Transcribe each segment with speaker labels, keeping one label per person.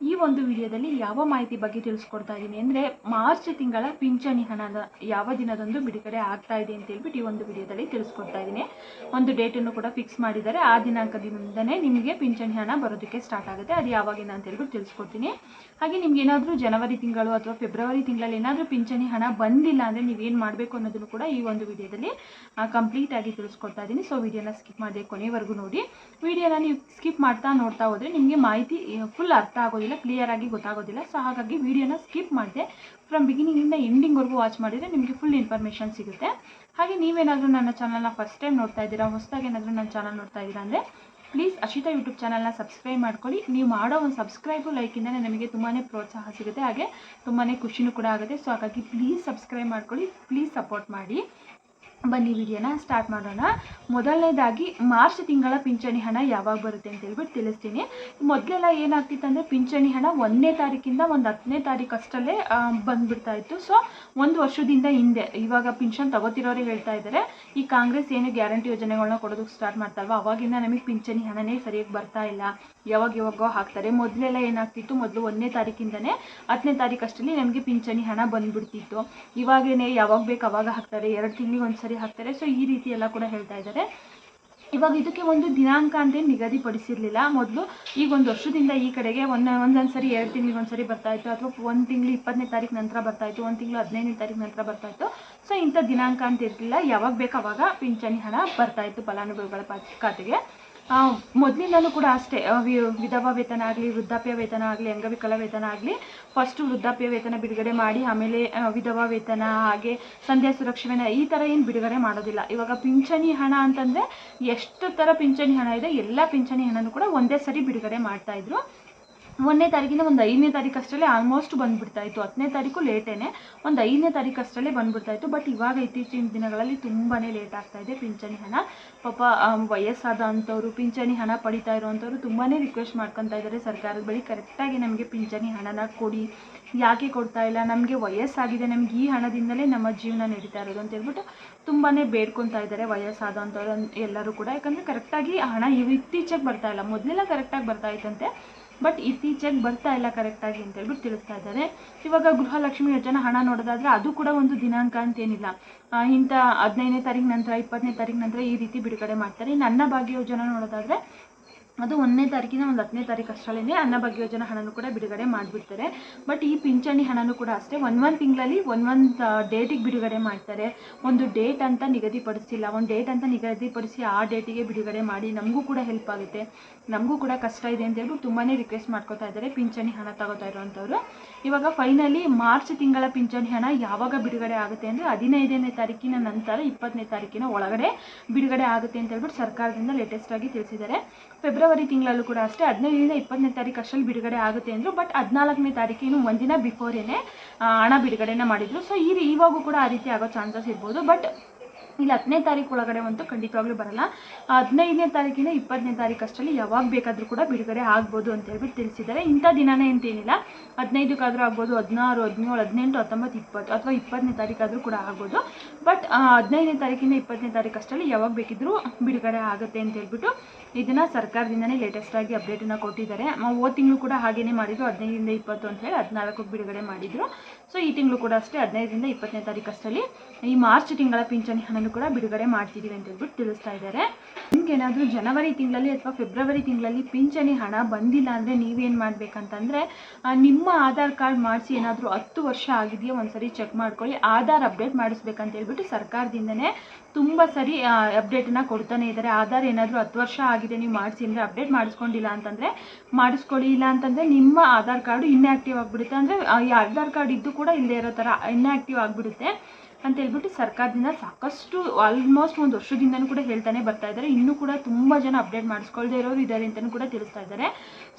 Speaker 1: ಈ ಒಂದು ವಿಡಿಯೋದಲ್ಲಿ ಯಾವ ಮಾಹಿತಿ ಬಗ್ಗೆ ತಿಳಿಸ್ಕೊಡ್ತಾ ಇದ್ದೀನಿ ಅಂದರೆ ಮಾರ್ಚ್ ತಿಂಗಳ ಪಿಂಚಣಿ ಹಣದ ಯಾವ ದಿನದಂದು ಬಿಡುಗಡೆ ಆಗ್ತಾ ಇದೆ ಅಂತ ಹೇಳ್ಬಿಟ್ಟು ಈ ಒಂದು ವಿಡಿಯೋದಲ್ಲಿ ತಿಳಿಸ್ಕೊಡ್ತಾ ಇದ್ದೀನಿ ಒಂದು ಡೇಟನ್ನು ಕೂಡ ಫಿಕ್ಸ್ ಮಾಡಿದ್ದಾರೆ. ಆ ದಿನಾಂಕದಿಂದನೇ ನಿಮಗೆ ಪಿಂಚಣಿ ಹಣ ಬರೋದಕ್ಕೆ ಸ್ಟಾರ್ಟ್ ಆಗುತ್ತೆ. ಅದು ಯಾವಾಗಿನ ಅಂತ ಹೇಳ್ಬಿಟ್ಟು ತಿಳಿಸ್ಕೊಡ್ತೀನಿ. ಹಾಗೆ ನಿಮ್ಗೆ ಏನಾದರೂ ಜನವರಿ ತಿಂಗಳು ಅಥವಾ ಫೆಬ್ರವರಿ ತಿಂಗಳಲ್ಲಿ ಏನಾದರೂ ಪಿಂಚಣಿ ಹಣ ಬಂದಿಲ್ಲ ಅಂದರೆ ನೀವೇನು ಮಾಡಬೇಕು ಅನ್ನೋದನ್ನು ಕೂಡ ಈ ಒಂದು ವಿಡಿಯೋದಲ್ಲಿ ಕಂಪ್ಲೀಟ್ ಆಗಿ ತಿಳಿಸ್ಕೊಡ್ತಾ ಇದ್ದೀನಿ ಸೊ ವಿಡಿಯೋನ ಸ್ಕಿಪ್ ಮಾಡದೆ ಕೊನೆವರೆಗೂ ನೋಡಿ. ವಿಡಿಯೋನ ನೀವು ಸ್ಕಿಪ್ ಮಾಡ್ತಾ ನೋಡ್ತಾ ಹೋದರೆ ನಿಮಗೆ ಮಾಹಿತಿ ಫುಲ್ ಅರ್ಥ ಆಗೋದಿಲ್ಲ. ಕ್ಲಿಯರ್ ಆಗಿ ಗೊತ್ತಾಗೋದಿಲ್ಲ. ಸೊ ಹಾಗಾಗಿ ವಿಡಿಯೋನ ಸ್ಕಿಪ್ ಮಾಡಿದೆ. ಫ್ರಮ್ ಬಿಗಿನಿಂಗಿಂದ ಎಂಡಿಂಗ್ವರೆಗೂ ವಾಚ್ ಮಾಡಿದರೆ ನಿಮಗೆ ಫುಲ್ ಇನ್ಫಾರ್ಮೇಷನ್ ಸಿಗುತ್ತೆ. ಹಾಗೆ ನೀವೇನಾದರೂ ನನ್ನ ಚಾನಲ್ನ ಫಸ್ಟ್ ಟೈಮ್ ನೋಡ್ತಾ ಇದ್ದೀರಾ, ಹೊಸದಾಗಿ ಏನಾದರೂ ನನ್ನ ಚಾನಲ್ ನೋಡ್ತಾ ಇದ್ದೀರಾ ಅಂದರೆ ಪ್ಲೀಸ್ ಅಶಿತಾ ಯೂಟ್ಯೂಬ್ ಚಾನಲ್ನ ಸಬ್ಸ್ಕ್ರೈಬ್ ಮಾಡ್ಕೊಳ್ಳಿ. ನೀವು ಮಾಡೋ ಒಂದು ಸಬ್ಸ್ಕ್ರೈಬು ಲೈಕಿಂದಲೇ ನಮಗೆ ತುಂಬಾ ಪ್ರೋತ್ಸಾಹ ಸಿಗುತ್ತೆ. ಹಾಗೆ ತುಂಬಾ ಖುಷಿನೂ ಕೂಡ ಆಗುತ್ತೆ. ಸೊ ಹಾಗಾಗಿ ಪ್ಲೀಸ್ ಸಬ್ಸ್ಕ್ರೈಬ್ ಮಾಡ್ಕೊಳ್ಳಿ. ಪ್ಲೀಸ್ ಸಪೋರ್ಟ್ ಮಾಡಿ. ಬನ್ನಿ ವಿಡಿಯೋನ ಸ್ಟಾರ್ಟ್ ಮಾಡೋಣ. ಮೊದಲನೇದಾಗಿ ಮಾರ್ಚ್ ತಿಂಗಳ ಪಿಂಚಣಿ ಹಣ ಯಾವಾಗ ಬರುತ್ತೆ ಅಂತ ಹೇಳ್ಬಿಟ್ಟು ತಿಳಿಸ್ತೀನಿ. ಮೊದಲೆಲ್ಲ ಏನಾಗ್ತಿತ್ತು ಅಂದರೆ ಪಿಂಚಣಿ ಹಣ ಒಂದನೇ ತಾರೀಕಿಂದ ಒಂದು ಹತ್ತನೇ ತಾರೀಕು ಅಷ್ಟರಲ್ಲೇ ಬಂದುಬಿಡ್ತಾ ಇತ್ತು ಸೊ ಒಂದು ವರ್ಷದಿಂದ ಹಿಂದೆ ಇವಾಗ ಪಿಂಚನ್ ತಗೋತಿರೋರೇ ಹೇಳ್ತಾ ಇದ್ದಾರೆ. ಈ ಕಾಂಗ್ರೆಸ್ ಏನು ಗ್ಯಾರಂಟಿ ಯೋಜನೆಗಳನ್ನ ಕೊಡೋದಕ್ಕೆ ಸ್ಟಾರ್ಟ್ ಮಾಡ್ತಾರಲ್ವ ಅವಾಗಿಂದ ನಮಗೆ ಪಿಂಚಣಿ ಹಣನೇ ಸರಿಯಾಗಿ ಬರ್ತಾ ಇಲ್ಲ. ಯಾವಾಗ ಯಾವಾಗೋ ಹಾಕ್ತಾರೆ. ಮೊದಲೆಲ್ಲ ಏನಾಗ್ತಿತ್ತು? ಮೊದಲು ಒಂದನೇ ತಾರೀಕಿಂದನೇ ಹತ್ತನೇ ತಾರೀಕು ಅಷ್ಟರಲ್ಲಿ ನಮಗೆ ಪಿಂಚಣಿ ಹಣ ಬಂದ್ಬಿಡ್ತಿತ್ತು. ಇವಾಗೇನೆ ಯಾವಾಗ ಬೇಕು ಅವಾಗ ಹಾಕ್ತಾರೆ. ಎರಡು ತಿಂಗಳಿಗೆ ಒಂದ್ಸರಿ ಹಾಕ್ತಾರೆ. ಸೊ ಈ ರೀತಿ ಎಲ್ಲ ಕೂಡ ಹೇಳ್ತಾ ಇದ್ದಾರೆ. ಇವಾಗ ಇದಕ್ಕೆ ಒಂದು ದಿನಾಂಕ ಅಂತೇನು ನಿಗದಿಪಡಿಸಿರಲಿಲ್ಲ. ಮೊದಲು ಈಗ ಒಂದು ವರ್ಷದಿಂದ ಈ ಕಡೆಗೆ ಒಂದು ಒಂದೊಂದು ಸರಿ ಎರಡು ತಿಂಗಳಿಗೆ ಒಂದ್ಸರಿ ಬರ್ತಾ ಇತ್ತು. ಅಥವಾ ಒಂದು ತಿಂಗಳು ಇಪ್ಪತ್ತನೇ ತಾರೀಕು ನಂತರ ಬರ್ತಾ ಇತ್ತು. ಒಂದು ತಿಂಗಳು ಹದಿನೈದನೇ ತಾರೀಕು ನಂತರ ಬರ್ತಾ ಇತ್ತು. ಸೊ ಇಂಥ ದಿನಾಂಕ ಅಂತ ಇರಲಿಲ್ಲ. ಯಾವಾಗ ಬೇಕು ಅವಾಗ ಪಿಂಚಣಿ ಹಣ ಬರ್ತಾ ಇತ್ತು ಫಲಾನುಭವಿಗಳ ಖಾತೆಗೆ. ಮೊದಲಿಂದಲೂ ಕೂಡ ಅಷ್ಟೇ. ವಿಧವಾ ವೇತನ ಆಗಲಿ, ವೃದ್ಧಾಪ್ಯ ವೇತನ ಆಗಲಿ, ಅಂಗವಿಕಲ ವೇತನ ಆಗಲಿ ಫಸ್ಟು ವೃದ್ಧಾಪ್ಯ ವೇತನ ಬಿಡುಗಡೆ ಮಾಡಿ, ಆಮೇಲೆ ವಿಧವಾ ವೇತನ, ಹಾಗೆ ಸಂಧ್ಯಾ ಸುರಕ್ಷಣೆ ಈ ಥರ ಏನು ಬಿಡುಗಡೆ ಮಾಡೋದಿಲ್ಲ. ಇವಾಗ ಪಿಂಚಣಿ ಹಣ ಅಂತಂದರೆ ಎಷ್ಟು ಥರ ಪಿಂಚಣಿ ಹಣ ಇದೆ, ಎಲ್ಲ ಪಿಂಚಣಿ ಹಣನೂ ಕೂಡ ಒಂದೇ ಸರಿ ಬಿಡುಗಡೆ ಮಾಡ್ತಾ ಇದ್ರು. ಒಂದನೇ ತಾರೀಕಿಂದ ಒಂದು ಐದನೇ ತಾರೀಕು ಅಷ್ಟರಲ್ಲೇ ಆಲ್ಮೋಸ್ಟ್ ಬಂದುಬಿಡ್ತಾ ಇತ್ತು. ಹತ್ತನೇ ತಾರೀಕು ಲೇಟೇನೆ, ಒಂದು ಐದನೇ ತಾರೀಕು ಅಷ್ಟರಲ್ಲೇ ಬಂದುಬಿಡ್ತಾ ಇತ್ತು. ಬಟ್ ಇವಾಗ ಇತ್ತೀಚಿನ ದಿನಗಳಲ್ಲಿ ತುಂಬಾ ಲೇಟ್ ಆಗ್ತಾ ಇದೆ. ಪಿಂಚಣಿ ಹಣ, ಪಾಪ ವಯಸ್ಸಾದ ಅಂಥವ್ರು, ಪಿಂಚಣಿ ಹಣ ಪಡಿತಾ ಇರೋವಂಥವ್ರು ತುಂಬಾ ರಿಕ್ವೆಸ್ಟ್ ಮಾಡ್ಕೊತಾ ಇದ್ದಾರೆ. ಸರ್ಕಾರದ ಬಳಿ ಕರೆಕ್ಟಾಗಿ ನಮಗೆ ಪಿಂಚಣಿ ಹಣನ ಕೊಡಿ. ಯಾಕೆ ಕೊಡ್ತಾ ಇಲ್ಲ? ನಮಗೆ ವಯಸ್ಸಾಗಿದೆ. ನಮ್ಗೆ ಈ ಹಣದಿಂದಲೇ ನಮ್ಮ ಜೀವನ ನಡೀತಾ ಇರೋದು ಅಂತ ಹೇಳ್ಬಿಟ್ಟು ತುಂಬಾ ಬೇಡ್ಕೊತಾ ಇದ್ದಾರೆ ವಯಸ್ಸಾದಂಥವ್ರು ಎಲ್ಲರೂ ಕೂಡ. ಯಾಕಂದರೆ ಕರೆಕ್ಟಾಗಿ ಹಣ ಇವು ಇತ್ತೀಚೆಗೆ ಬರ್ತಾ ಇಲ್ಲ. ಮೊದಲೆಲ್ಲ ಕರೆಕ್ಟಾಗಿ ಬರ್ತಾ ಇತ್ತಂತೆ. ಬಟ್ ಇತ್ತೀಚೆಗೆ ಬರ್ತಾ ಇಲ್ಲ ಕರೆಕ್ಟಾಗಿ ಅಂತ ಹೇಳ್ಬಿಟ್ಟು ತಿಳಿಸ್ತಾ ಇದ್ದಾರೆ. ಇವಾಗ ಗೃಹಲಕ್ಷ್ಮಿ ಯೋಜನೆ ಹಣ ನೋಡೋದಾದ್ರೆ ಅದು ಕೂಡ ಒಂದು ದಿನಾಂಕ ಅಂತೇನಿಲ್ಲ ಇಂಥ ಹದಿನೈದನೇ ತಾರೀಕು ನಂತರ, ಇಪ್ಪತ್ತನೇ ತಾರೀಕು ನಂತರ ಈ ರೀತಿ ಬಿಡುಗಡೆ ಮಾಡ್ತಾರೆ. ಇನ್ನು ಅನ್ನಭಾಗ್ಯ ಯೋಜನೆ ನೋಡೋದಾದ್ರೆ ಅದು ಒಂದನೇ ತಾರೀಕಿನ ಒಂದು ಹತ್ತನೇ ತಾರೀಕು ಅಷ್ಟರಲ್ಲೇ ಅನ್ನಭಾಗ್ಯ ಯೋಜನೆ ಹಣನೂ ಕೂಡ ಬಿಡುಗಡೆ ಮಾಡಿಬಿಡ್ತಾರೆ. ಬಟ್ ಈ ಪಿಂಚಣಿ ಹಣನೂ ಕೂಡ ಅಷ್ಟೇ ಒನ್ ಒನ್ ತಿಂಗಳಲ್ಲಿ ಒಂದೊಂದು ಡೇಟಿಗೆ ಬಿಡುಗಡೆ ಮಾಡ್ತಾರೆ. ಒಂದು ಡೇಟ್ ಅಂತ ನಿಗದಿಪಡಿಸಿಲ್ಲ ಒಂದು ಡೇಟ್ ಅಂತ ನಿಗದಿಪಡಿಸಿ ಆ ಡೇಟಿಗೆ ಬಿಡುಗಡೆ ಮಾಡಿ ನಮಗೂ ಕೂಡ ಹೆಲ್ಪ್ ಆಗುತ್ತೆ. ನಮಗೂ ಕೂಡ ಕಷ್ಟ ಇದೆ ಅಂತ ಹೇಳ್ಬಿಟ್ಟು ತುಂಬಾ ರಿಕ್ವೆಸ್ಟ್ ಮಾಡ್ಕೋತಾ ಇದ್ದಾರೆ, ಪಿಂಚಣಿ ಹಣ ತಗೋತಾ ಇರೋವಂಥವ್ರು ಇವಾಗ ಫೈನಲಿ ಮಾರ್ಚ್ ತಿಂಗಳ ಪಿಂಚಣಿ ಹಣ ಯಾವಾಗ ಬಿಡುಗಡೆ ಆಗುತ್ತೆ ಅಂದರೆ ಹದಿನೈದನೇ ತಾರೀಕಿನ ನಂತರ ಇಪ್ಪತ್ತನೇ ತಾರೀಕಿನ ಒಳಗಡೆ ಬಿಡುಗಡೆ ಆಗುತ್ತೆ ಅಂತ ಹೇಳ್ಬಿಟ್ಟು ಸರ್ಕಾರದಿಂದ ಲೇಟೆಸ್ಟ್ ಆಗಿ ತಿಳಿಸಿದ್ದಾರೆ. ಫೆಬ್ರವರಿ ತಿಂಗಳಲ್ಲೂ ಕೂಡ ಅಷ್ಟೇ ಹದಿನೈದರಿಂದ ಇಪ್ಪತ್ತನೇ ತಾರೀಕು ಅಷ್ಟರಲ್ಲಿ ಬಿಡುಗಡೆ ಆಗುತ್ತೆ ಅಂದರು ಬಟ್ ಹದಿನಾಲ್ಕನೇ ತಾರೀಕಿನ ಒಂದಿನ ಬಿಫೋರೇನೆ ಹಣ ಬಿಡುಗಡೆನ ಮಾಡಿದರು. ಸೊ ಈ ಇವಾಗೂ ಕೂಡ ಆ ರೀತಿ ಆಗೋ ಚಾನ್ಸಸ್ ಇರ್ಬೋದು ಬಟ್ ಇಲ್ಲಿ ಹತ್ತನೇ ತಾರೀಕು ಒಳಗಡೆ ಅಂತೂ ಖಂಡಿತವಾಗ್ಲೂ ಬರಲ್ಲ. ಹದಿನೈದನೇ ತಾರೀಕಿನ ಇಪ್ಪತ್ತನೇ ತಾರೀಕು ಅಷ್ಟರಲ್ಲಿ ಯಾವಾಗ ಬೇಕಾದರೂ ಕೂಡ ಬಿಡುಗಡೆ ಆಗ್ಬೋದು ಅಂತ ಹೇಳ್ಬಿಟ್ಟು ತಿಳಿಸಿದ್ದಾರೆ. ಇಂಥ ದಿನನೇ ಅಂತೇನಿಲ್ಲ ಹದಿನೈದಕ್ಕಾದರೂ ಆಗ್ಬೋದು, ಹದಿನಾರು, ಹದಿನೇಳು, ಹದಿನೆಂಟು, ಹತ್ತೊಂಬತ್ತು, ಇಪ್ಪತ್ತು ಅಥವಾ ಇಪ್ಪತ್ತನೇ ತಾರೀಕಾದರೂ ಕೂಡ ಆಗ್ಬೋದು. ಬಟ್ ಹದಿನೈದನೇ ತಾರೀಕಿಂದ ಇಪ್ಪತ್ತನೇ ತಾರೀಕು ಅಷ್ಟರಲ್ಲಿ ಯಾವಾಗ ಬೇಕಿದ್ರೂ ಬಿಡುಗಡೆ ಆಗುತ್ತೆ ಅಂತ ಹೇಳ್ಬಿಟ್ಟು ಇದನ್ನು ಸರ್ಕಾರದಿಂದನೇ ಲೇಟೆಸ್ಟ್ ಆಗಿ ಅಪ್ಡೇಟನ್ನು ಕೊಟ್ಟಿದ್ದಾರೆ. ಹೋದ ತಿಂಗಳು ಕೂಡ ಹಾಗೇನೇ ಮಾಡಿದ್ರು. ಹದಿನೈದರಿಂದ ಇಪ್ಪತ್ತು ಅಂತ ಹೇಳಿ ಹದಿನಾಲ್ಕಕ್ಕೆ ಬಿಡುಗಡೆ ಮಾಡಿದ್ರು. ಸೊ ಈ ತಿಂಗಳು ಕೂಡ ಅಷ್ಟೇ ಹದಿನೈದರಿಂದ ಇಪ್ಪತ್ತನೇ ತಾರೀಕು ಅಷ್ಟರಲ್ಲಿ ಈ ಮಾರ್ಚ್ ತಿಂಗಳ ಪಿಂಚಣಿ ಹಣನೂ ಕೂಡ ಬಿಡುಗಡೆ ಮಾಡ್ತಿದ್ದೀವಿ ಅಂತ ಹೇಳ್ಬಿಟ್ಟು ತಿಳಿಸ್ತಾ ಇದ್ದಾರೆ. ನಿಮ್ಗೇನಾದರೂ ಜನವರಿ ತಿಂಗಳಲ್ಲಿ ಅಥವಾ ಫೆಬ್ರವರಿ ತಿಂಗಳಲ್ಲಿ ಪಿಂಚಣಿ ಹಣ ಬಂದಿಲ್ಲ ಅಂದರೆ ನೀವೇನು ಮಾಡಬೇಕಂತಂದರೆ ನಿಮ್ಮ ಆಧಾರ್ ಕಾರ್ಡ್ ಮಾಡಿಸಿ ಏನಾದರೂ ಹತ್ತು ವರ್ಷ ಆಗಿದೆಯಾ ಒಂದ್ಸರಿ ಚೆಕ್ ಮಾಡ್ಕೊಳ್ಳಿ, ಆಧಾರ್ ಅಪ್ಡೇಟ್ ಮಾಡಿಸ್ಬೇಕಂತ ಹೇಳ್ಬಿಟ್ಟು ಸರ್ಕಾರದಿಂದನೇ ತುಂಬ ಸರಿ ಅಪ್ಡೇಟನ್ನ ಕೊಡ್ತಾನೆ ಇದ್ದಾರೆ. ಆಧಾರ್ ಏನಾದರೂ ಹತ್ತು ವರ್ಷ ಆಗಿದೆ ನೀವು ಮಾಡಿಸಿ ಅಂದರೆ ಅಪ್ಡೇಟ್ ಮಾಡಿಸ್ಕೊಂಡಿಲ್ಲ ಅಂತಂದರೆ, ಮಾಡಿಸ್ಕೊಳ್ಳಿ. ಇಲ್ಲ ಅಂತಂದರೆ ನಿಮ್ಮ ಆಧಾರ್ ಕಾರ್ಡು ಇನ್ಆ್ಯಕ್ಟಿವ್ ಆಗಿಬಿಡುತ್ತೆ. ಅಂದರೆ ಈ ಆಧಾರ್ ಕಾರ್ಡ್ ಇದ್ದು ಕೂಡ ಇಲ್ಲದೆ ಇರೋ ಥರ ಇನ್ಆ್ಯಕ್ಟಿವ್ ಆಗಿಬಿಡುತ್ತೆ. ಅಂತ ಹೇಳ್ಬಿಟ್ಟು ಸರ್ಕಾರದಿಂದ ಸಾಕಷ್ಟು ಆಲ್ಮೋಸ್ಟ್ ಒಂದು ವರ್ಷದಿಂದನೂ ಕೂಡ ಹೇಳ್ತಾನೆ ಬರ್ತಾ ಇದ್ದಾರೆ. ಇನ್ನೂ ಕೂಡ ತುಂಬ ಜನ ಅಪ್ಡೇಟ್ ಮಾಡಿಸ್ಕೊಳ್ದೇ ಇರೋರು ಇದ್ದಾರೆ ಅಂತಲೂ ಕೂಡ ತಿಳಿಸ್ತಾ ಇದ್ದಾರೆ.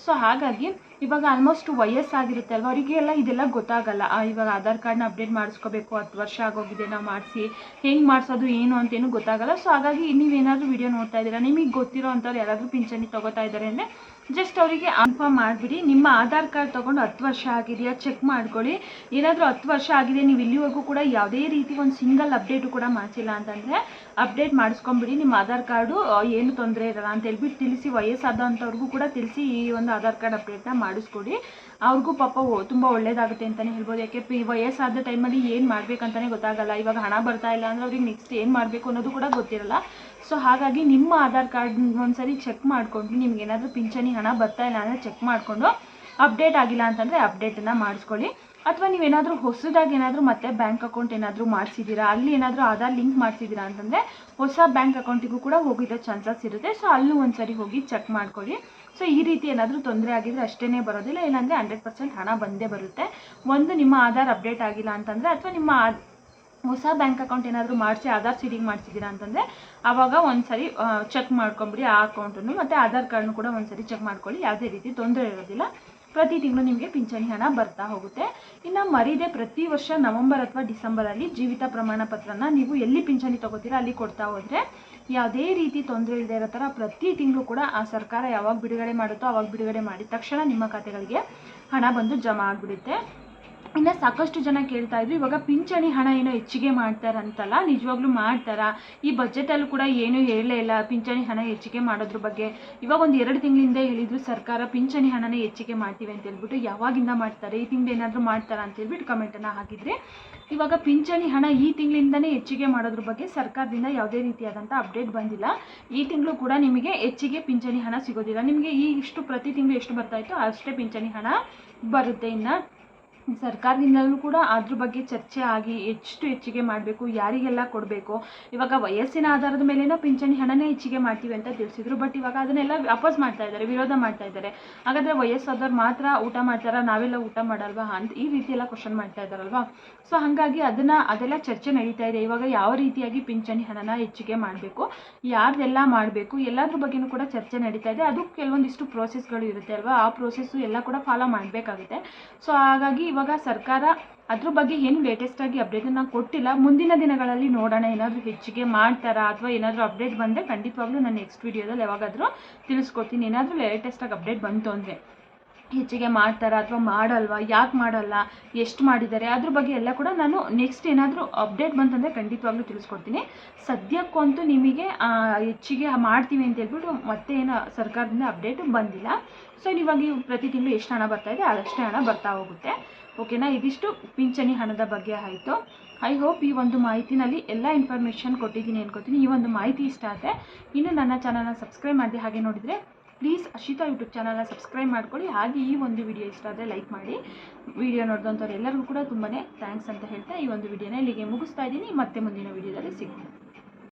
Speaker 1: ಸೊ ಹಾಗಾಗಿ ಇವಾಗ ಆಲ್ಮೋಸ್ಟ್ ವಯಸ್ಸಾಗಿರುತ್ತೆ ಅಲ್ವಾ? ಅವರಿಗೆಲ್ಲ ಇದೆಲ್ಲ ಗೊತ್ತಾಗಲ್ಲ. ಇವಾಗ ಆಧಾರ್ ಕಾರ್ಡ್ನ ಅಪ್ಡೇಟ್ ಮಾಡಿಸ್ಕೋಬೇಕು, ಹತ್ತು ವರ್ಷ ಆಗೋಗಿದೆ, ನಾವು ಮಾಡಿಸಿ, ಹೆಂಗೆ ಮಾಡಿಸೋದು, ಏನು ಅಂತೇನು ಗೊತ್ತಾಗಲ್ಲ. ಸೊ ಹಾಗಾಗಿ ನೀವೇನಾದರೂ ವಿಡಿಯೋ ನೋಡ್ತಾ ಇದ್ದೀರಾ? ನಿಮಗೆ ಗೊತ್ತಿರೋ ಯಾರಾದರೂ ಪಿಂಚಣಿ ತೊಗೋತಾ ಇದ್ದಾರೆ ಅಂದರೆ ಜಸ್ಟ್ ಅವರಿಗೆ ಅನ್ಫಾರ್ಮ್ ಮಾಡಿಬಿಡಿ. ನಿಮ್ಮ ಆಧಾರ್ ಕಾರ್ಡ್ ತೊಗೊಂಡು ಹತ್ತು ವರ್ಷ ಆಗಿದೆಯಾ ಚೆಕ್ ಮಾಡ್ಕೊಳ್ಳಿ. ಏನಾದರೂ ಹತ್ತು ವರ್ಷ ಆಗಿದೆ, ನೀವು ಇಲ್ಲಿವರೆಗೂ ಕೂಡ ಯಾವುದೇ ರೀತಿ ಒಂದು ಸಿಂಗಲ್ ಅಪ್ಡೇಟು ಕೂಡ ಮಾಡಿಸಿಲ್ಲ ಅಂತಂದರೆ ಅಪ್ಡೇಟ್ ಮಾಡಿಸ್ಕೊಂಬಿಡಿ ನಿಮ್ಮ ಆಧಾರ್ ಕಾರ್ಡು ಏನು ತೊಂದರೆ ಇರಲ್ಲ ಅಂತ ಹೇಳ್ಬಿಟ್ಟು ತಿಳಿಸಿ, ವಯಸ್ಸಾದಂಥವ್ರಿಗೂ ಕೂಡ ತಿಳಿಸಿ ಈ ಒಂದು ಆಧಾರ್ ಕಾರ್ಡ್ ಅಪ್ಡೇಟ್ನ ಮಾಡಿಸ್ಕೊಡಿ. ಅವ್ರಿಗೂ ಪಾಪ ತುಂಬ ಒಳ್ಳೇದಾಗುತ್ತೆ ಅಂತಲೇ ಹೇಳ್ಬೋದು. ಯಾಕೆ ಈ ವಯಸ್ಸಾದ ಟೈಮಲ್ಲಿ ಏನು ಮಾಡ್ಬೇಕಂತಲೇ ಗೊತ್ತಾಗಲ್ಲ. ಇವಾಗ ಹಣ ಬರ್ತಾ ಇಲ್ಲ ಅಂದರೆ ಅವ್ರಿಗೆ ನೆಕ್ಸ್ಟ್ ಏನು ಮಾಡಬೇಕು ಅನ್ನೋದು ಕೂಡ ಗೊತ್ತಿರಲ್ಲ. ಸೊ ಹಾಗಾಗಿ ನಿಮ್ಮ ಆಧಾರ್ ಕಾರ್ಡ್ ಒಂದ್ಸರಿ ಚೆಕ್ ಮಾಡಿಕೊಂಡು ನಿಮ್ಗೆ ಏನಾದರೂ ಪಿಂಚಣಿ ಹಣ ಬರ್ತಾ ಇಲ್ಲ ಅಂದರೆ ಚೆಕ್ ಮಾಡಿಕೊಂಡು ಅಪ್ಡೇಟ್ ಆಗಿಲ್ಲ ಅಂತಂದರೆ ಅಪ್ಡೇಟನ್ನು ಮಾಡಿಸ್ಕೊಳ್ಳಿ. ಅಥವಾ ನೀವೇನಾದರೂ ಹೊಸದಾಗಿ ಏನಾದರೂ ಮತ್ತೆ ಬ್ಯಾಂಕ್ ಅಕೌಂಟ್ ಏನಾದರೂ ಮಾಡಿಸಿದ್ದೀರಾ, ಅಲ್ಲಿ ಏನಾದರೂ ಆಧಾರ್ ಲಿಂಕ್ ಮಾಡಿಸಿದ್ದೀರಾ ಅಂತಂದರೆ ಹೊಸ ಬ್ಯಾಂಕ್ ಅಕೌಂಟಿಗೂ ಕೂಡ ಹೋಗಿರೋ ಚಾನ್ಸಸ್ ಇರುತ್ತೆ. ಸೊ ಅಲ್ಲೂ ಒಂದ್ಸರಿ ಹೋಗಿ ಚೆಕ್ ಮಾಡ್ಕೊಳ್ಳಿ. ಸೊ ಈ ರೀತಿ ಏನಾದರೂ ತೊಂದರೆ ಆಗಿದ್ರೆ ಅಷ್ಟೇ ಬರೋದಿಲ್ಲ. ಇಲ್ಲಾಂದರೆ ಹಂಡ್ರೆಡ್ ಪರ್ಸೆಂಟ್ ಹಣ ಬಂದೇ ಬರುತ್ತೆ. ಒಂದು ನಿಮ್ಮ ಆಧಾರ್ ಅಪ್ಡೇಟ್ ಆಗಿಲ್ಲ ಅಂತಂದರೆ ಅಥವಾ ನಿಮ್ಮ ಹೊಸ ಬ್ಯಾಂಕ್ ಅಕೌಂಟ್ ಏನಾದರೂ ಮಾಡಿಸಿ, ಆಧಾರ್ ಸೀಡಿಂಗ್ ಮಾಡಿಸಿದ್ದೀರಾ ಅಂತಂದರೆ ಆವಾಗ ಒಂದ್ಸರಿ ಚೆಕ್ ಮಾಡ್ಕೊಂಬಿಡಿ ಆ ಅಕೌಂಟನ್ನು, ಮತ್ತು ಆಧಾರ್ ಕಾರ್ಡ್ನು ಕೂಡ ಒಂದ್ಸರಿ ಚೆಕ್ ಮಾಡ್ಕೊಳ್ಳಿ. ಯಾವುದೇ ರೀತಿ ತೊಂದರೆ ಇರೋದಿಲ್ಲ. ಪ್ರತಿ ತಿಂಗಳು ನಿಮಗೆ ಪಿಂಚಣಿ ಹಣ ಬರ್ತಾ ಹೋಗುತ್ತೆ. ಇನ್ನು ಮರಿದೆ ಪ್ರತಿ ವರ್ಷ ನವಂಬರ್ ಅಥವಾ ಡಿಸೆಂಬರಲ್ಲಿ ಜೀವಿತ ಪ್ರಮಾಣ ಪತ್ರನ ನೀವು ಎಲ್ಲಿ ಪಿಂಚಣಿ ತಗೋತೀರಾ ಅಲ್ಲಿ ಕೊಡ್ತಾ ಹೋದರೆ ಯಾವುದೇ ರೀತಿ ತೊಂದರೆ ಇಲ್ಲದೆ ಇರೋ ಥರ ಪ್ರತಿ ತಿಂಗಳು ಕೂಡ ಆ ಸರ್ಕಾರ ಯಾವಾಗ ಬಿಡುಗಡೆ ಮಾಡುತ್ತೋ ಅವಾಗ ಬಿಡುಗಡೆ ಮಾಡಿದ ತಕ್ಷಣ ನಿಮ್ಮ ಖಾತೆಗಳಿಗೆ ಹಣ ಬಂದು ಜಮಾ ಆಗಿಬಿಡುತ್ತೆ. ಇನ್ನು ಸಾಕಷ್ಟು ಜನ ಕೇಳ್ತಾ ಇದ್ರು, ಇವಾಗ ಪಿಂಚಣಿ ಹಣ ಏನೋ ಹೆಚ್ಚಿಗೆ ಮಾಡ್ತಾರಂತಲ್ಲ, ನಿಜವಾಗ್ಲೂ ಮಾಡ್ತಾರಾ? ಈ ಬಜೆಟಲ್ಲೂ ಕೂಡ ಏನೂ ಹೇಳಲೇ ಇಲ್ಲ, ಪಿಂಚಣಿ ಹಣ ಹೆಚ್ಚಿಗೆ ಮಾಡೋದ್ರ ಬಗ್ಗೆ. ಇವಾಗ ಒಂದು ಎರಡು ತಿಂಗಳಿಂದ ಹೇಳಿದ್ರು, ಸರ್ಕಾರ ಪಿಂಚಣಿ ಹಣನೇ ಹೆಚ್ಚಿಗೆ ಮಾಡ್ತೀವಿ ಅಂತ ಹೇಳ್ಬಿಟ್ಟು, ಯಾವಾಗಿಂದ ಮಾಡ್ತಾರೆ? ಈ ತಿಂಗಳು ಏನಾದರೂ ಮಾಡ್ತಾರಾ ಅಂತ ಹೇಳ್ಬಿಟ್ಟು ಕಮೆಂಟನ್ನು ಹಾಕಿದರೆ, ಇವಾಗ ಪಿಂಚಣಿ ಹಣ ಈ ತಿಂಗಳಿಂದನೇ ಹೆಚ್ಚಿಗೆ ಮಾಡೋದ್ರ ಬಗ್ಗೆ ಸರ್ಕಾರದಿಂದ ಯಾವುದೇ ರೀತಿಯಾದಂಥ ಅಪ್ಡೇಟ್ ಬಂದಿಲ್ಲ. ಈ ತಿಂಗಳು ಕೂಡ ನಿಮಗೆ ಹೆಚ್ಚಿಗೆ ಪಿಂಚಣಿ ಹಣ ಸಿಗೋದಿಲ್ಲ. ನಿಮಗೆ ಈ ಇಷ್ಟು ಪ್ರತಿ ತಿಂಗಳು ಎಷ್ಟು ಬರ್ತಾ ಅಷ್ಟೇ ಪಿಂಚಣಿ ಹಣ ಬರುತ್ತೆ ಇನ್ನು. ಸರ್ಕಾರದಿಂದಲೂ ಕೂಡ ಅದ್ರ ಬಗ್ಗೆ ಚರ್ಚೆ ಆಗಿ ಎಷ್ಟು ಹೆಚ್ಚಿಗೆ ಮಾಡಬೇಕು, ಯಾರಿಗೆಲ್ಲ ಕೊಡಬೇಕು, ಇವಾಗ ವಯಸ್ಸಿನ ಆಧಾರದ ಮೇಲೇನೋ ಪಿಂಚಣಿ ಹಣನೇ ಹೆಚ್ಚಿಗೆ ಮಾಡ್ತೀವಿ ಅಂತ ತಿಳಿಸಿದ್ರು. ಬಟ್ ಇವಾಗ ಅದನ್ನೆಲ್ಲ ವಾಪಸ್ ಮಾಡ್ತಾ ಇದ್ದಾರೆ, ವಿರೋಧ ಮಾಡ್ತಾ ಇದ್ದಾರೆ. ಹಾಗಾದರೆ ವಯಸ್ಸಾದವ್ರು ಮಾತ್ರ ಊಟ ಮಾಡ್ತಾರ? ನಾವೆಲ್ಲ ಊಟ ಮಾಡಲ್ವಾ? ಅಂತ ಈ ರೀತಿ ಎಲ್ಲ ಕ್ವಶನ್ ಮಾಡ್ತಾ ಇದ್ದಾರಲ್ವಾ? ಸೊ ಹಾಗಾಗಿ ಅದನ್ನು, ಅದೆಲ್ಲ ಚರ್ಚೆ ನಡೀತಾ ಇದೆ. ಇವಾಗ ಯಾವ ರೀತಿಯಾಗಿ ಪಿಂಚಣಿ ಹಣನ ಹೆಚ್ಚಿಗೆ ಮಾಡಬೇಕು, ಯಾರ್ದೆಲ್ಲ ಮಾಡಬೇಕು, ಎಲ್ಲದ್ರ ಬಗ್ಗೆನೂ ಕೂಡ ಚರ್ಚೆ ನಡೀತಾ ಇದೆ. ಅದು ಕೆಲವೊಂದಿಷ್ಟು ಪ್ರೋಸೆಸ್ಗಳು ಇರುತ್ತೆ ಅಲ್ವಾ? ಆ ಪ್ರೋಸೆಸ್ಸು ಎಲ್ಲ ಕೂಡ ಫಾಲೋ ಮಾಡಬೇಕಾಗುತ್ತೆ. ಸೊ ಹಾಗಾಗಿ ಇವಾಗ ಸರ್ಕಾರ ಅದ್ರ ಬಗ್ಗೆ ಏನು ಲೇಟೆಸ್ಟಾಗಿ ಅಪ್ಡೇಟನ್ನು ಕೊಟ್ಟಿಲ್ಲ. ಮುಂದಿನ ದಿನಗಳಲ್ಲಿ ನೋಡೋಣ, ಏನಾದರೂ ಹೆಚ್ಚಿಗೆ ಮಾಡ್ತಾರಾ ಅಥವಾ ಏನಾದರೂ ಅಪ್ಡೇಟ್ ಬಂದರೆ ಖಂಡಿತವಾಗ್ಲೂ ನಾನು ನೆಕ್ಸ್ಟ್ ವೀಡಿಯೋದಲ್ಲಿ ಯಾವಾಗಾದರೂ ತಿಳಿಸ್ಕೊಡ್ತೀನಿ. ಏನಾದರೂ ಲೇಟೆಸ್ಟಾಗಿ ಅಪ್ಡೇಟ್ ಬಂತು ಅಂದರೆ. ಹೆಚ್ಚಿಗೆ ಮಾಡ್ತಾರಾ ಅಥವಾ ಮಾಡಲ್ವಾ? ಯಾಕೆ ಮಾಡಲ್ಲ? ಎಷ್ಟು ಮಾಡಿದ್ದಾರೆ ಅದ್ರ ಬಗ್ಗೆ ಎಲ್ಲ ಕೂಡ ನಾನು ನೆಕ್ಸ್ಟ್ ಏನಾದರೂ ಅಪ್ಡೇಟ್ ಬಂತಂದರೆ ಖಂಡಿತವಾಗ್ಲೂ ತಿಳಿಸ್ಕೊಡ್ತೀನಿ. ಸದ್ಯಕ್ಕಂತೂ ನಿಮಗೆ ಹೆಚ್ಚಿಗೆ ಮಾಡ್ತೀವಿ ಅಂತ ಹೇಳ್ಬಿಟ್ಟು ಮತ್ತೆ ಏನು ಸರ್ಕಾರದಿಂದ ಅಪ್ಡೇಟ್ ಬಂದಿಲ್ಲ. ಸೊ ಇವಾಗ ಇವು ಪ್ರತಿ ತಿಂಗಳು ಎಷ್ಟು ಹಣ ಬರ್ತಾ ಇದೆ ಅದಷ್ಟೇ ಹಣ ಬರ್ತಾ ಹೋಗುತ್ತೆ. ಓಕೆನಾ ಇದಿಷ್ಟು ಪಿಂಚಣಿ ಹಣದ ಬಗ್ಗೆ ಆಯಿತು. ಐ ಹೋಪ್ ಈ ಒಂದು ಮಾಹಿತಿನಲ್ಲಿ ಎಲ್ಲ ಇನ್ಫಾರ್ಮೇಷನ್ ಕೊಟ್ಟಿದ್ದೀನಿ ಅನ್ಕೋತೀನಿ. ಈ ಒಂದು ಮಾಹಿತಿ ಇಷ್ಟ ಆದರೆ ಇನ್ನು ನನ್ನ ಚಾನಲ್ನ ಸಬ್ಸ್ಕ್ರೈಬ್ ಮಾಡಿ ಹಾಗೆ ನೋಡಿದರೆ ಪ್ಲೀಸ್ ಅಶಿತಾ ಯೂಟ್ಯೂಬ್ ಚಾನಲ್ನ ಸಬ್ಸ್ಕ್ರೈಬ್ ಮಾಡ್ಕೊಳ್ಳಿ. ಹಾಗೆ ಈ ಒಂದು ವಿಡಿಯೋ ಇಷ್ಟ ಆದರೆ ಲೈಕ್ ಮಾಡಿ. ವಿಡಿಯೋ ನೋಡಿದಂಥವ್ರು ಎಲ್ಲರಿಗೂ ಕೂಡ ತುಂಬಾ ಥ್ಯಾಂಕ್ಸ್ ಅಂತ ಹೇಳ್ತಾ ಈ ಒಂದು ವಿಡಿಯೋನ ಇಲ್ಲಿಗೆ ಮುಗಿಸ್ತಾ ಇದ್ದೀನಿ. ಮತ್ತೆ ಮುಂದಿನ ವಿಡಿಯೋದಲ್ಲಿ ಸಿಗ್ತೀನಿ.